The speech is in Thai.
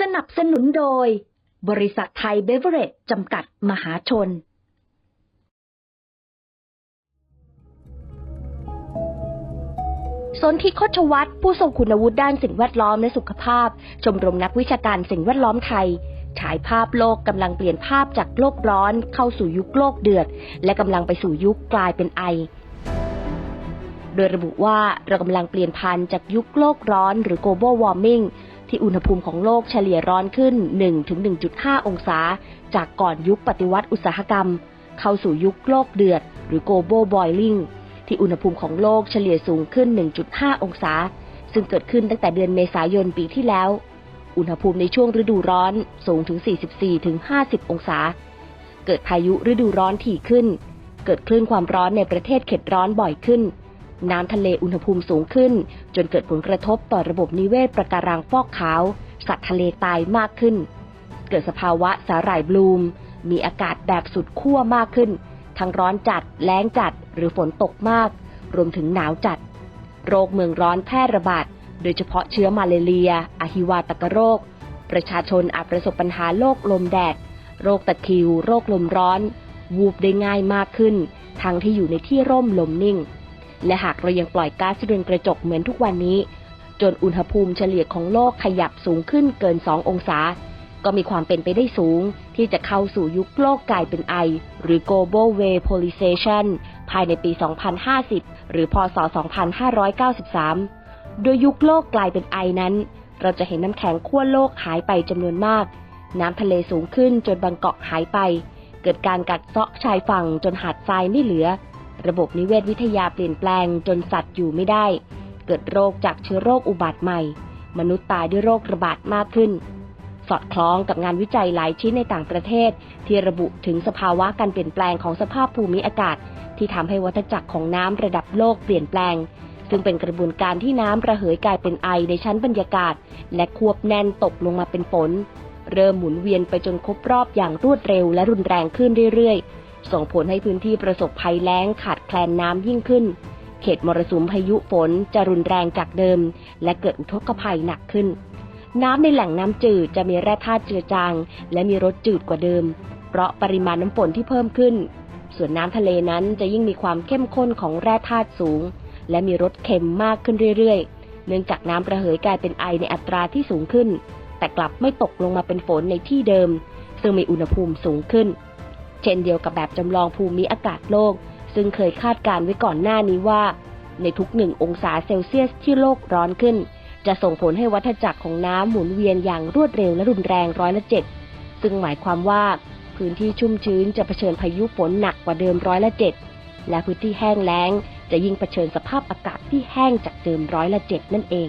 สนับสนุนโดย บริษัทไทยเบเวอเรจจำกัดมหาชน สนธิคชวัตรผู้ทรงคุณวุฒิด้านสิ่งแวดล้อมและสุขภาพ ชมรมนักวิชาการสิ่งแวดล้อมไทยฉายภาพโลกกำลังเปลี่ยนภาพจากโลกร้อนเข้าสู่ยุคโลกเดือด และกำลังไปสู่ยุคกลายเป็นไอ โดยระบุว่าเรากำลังเปลี่ยนพันจากยุคโลกร้อนหรือ global warming ที่อุณหภูมิของโลกเฉลี่ยร้อนขึ้น 1-1.5 องศา จากก่อนยุคปฏิวัติอุตสาหกรรม เข้าสู่ยุคโลกเดือด หรือ global boiling ที่อุณหภูมิของโลกเฉลี่ยสูงขึ้น 1.5 องศา ซึ่งเกิดขึ้นตั้งแต่เดือนเมษายนปีที่แล้ว อุณหภูมิในช่วงฤดูร้อนสูงถึง 44-50 องศา เกิดพายุฤดูร้อนถี่ขึ้น เกิดคลื่นความร้อนในประเทศเขตร้อนบ่อยขึ้น น้ำทะเลอุณหภูมิสูงขึ้น จนเกิดผลกระทบต่อระบบนิเวศประการังฟอกขาว สัตว์ทะเลตายมากขึ้น เกิดสภาวะสาหร่ายบลูม มีอากาศแบบสุดขั้วมากขึ้น ทั้งร้อนจัด แล้งจัด หรือฝนตกมาก รวมถึงหนาวจัด โรคเมืองร้อนแพร่ระบาด โดยเฉพาะเชื้อมาเลเรีย อหิวาตกโรค ประชาชนอาจประสบปัญหาโรคลมแดด โรคตะคริว โรคลมร้อน วูบได้ง่ายมากขึ้น ทั้งที่อยู่ในที่ร่มลมนิ่ง และหากเรายังปล่อยก๊าซเรือนกระจกเหมือนทุกวันนี้ จนอุณหภูมิเฉลี่ยของโลกขยับสูงขึ้นเกิน 2 องศา ก็มีความเป็นไปได้สูง ที่จะเข้าสู่ยุคโลกกลายเป็นไอ หรือ global vaporization ภายในปี 2050 หรือพศ 2593 โดยยุคโลกกลายเป็นไอนั้น เราจะเห็นน้ำแข็งขั้วโลกหายไปจำนวนมาก น้ำทะเลสูงขึ้นจนบางเกาะหายไป เกิดการกัดเซาะชายฝั่งจนหาดทรายไม่เหลือ ระบบนิเวศวิทยาเปลี่ยนแปลงจนสัตว์อยู่ไม่ได้ เกิดโรคจากเชื้อโรคอุบัติใหม่ มนุษย์ตายด้วยโรคระบาดมากขึ้น สอดคล้องกับงานวิจัยหลายชิ้นในต่างประเทศ ที่ระบุถึงสภาวะการเปลี่ยนแปลงของสภาพภูมิอากาศ ที่ทำให้วัฏจักรของน้ำระดับโลกเปลี่ยนแปลง ซึ่งเป็นกระบวนการที่น้ำระเหยกลายเป็นไอในชั้นบรรยากาศ และควบแน่นตกลงมาเป็นฝนเริ่มหมุนเวียนไปจนครบรอบอย่างรวดเร็วและรุนแรงขึ้นเรื่อยๆ ส่งผลให้พื้นที่ประสบภัยแล้งขาดแคลนน้ำยิ่งขึ้น เขตมรสุมพายุฝนจะรุนแรงจากเดิม และเกิดอุทกภัยหนักขึ้น น้ำในแหล่งน้ำจืดจะมีแร่ธาตุเจือจาง และมีรสจืดกว่าเดิม เพราะปริมาณน้ำฝนที่เพิ่มขึ้น ส่วนน้ำทะเลนั้นจะยิ่งมีความเข้มข้นของแร่ธาตุสูง และมีรสเค็มมากขึ้นเรื่อยๆ เนื่องจากน้ำระเหยกลายเป็นไอในอัตราที่สูงขึ้น แต่กลับไม่ตกลงมาเป็นฝนในที่เดิม ซึ่งมีอุณหภูมิสูงขึ้น เช่นเดียวกับแบบจำลองภูมิอากาศโลก ซึ่งเคยคาดการไว้ก่อนหน้านี้ว่า ในทุกหนึ่งองศาเซลเซียสที่โลกร้อนขึ้น จะส่งผลให้วัฏจักรของน้ำหมุนเวียนอย่างรวดเร็วและรุนแรงร้อยละเจ็ดซึ่งหมายความว่าพื้นที่ชุ่มชื้นจะเผชิญพายุฝนหนักกว่าเดิมร้อยละเจ็ดและพื้นที่แห้งแล้งจะยิ่งเผชิญสภาพอากาศที่แห้งจากเดิมร้อยละเจ็ดนั่นเอง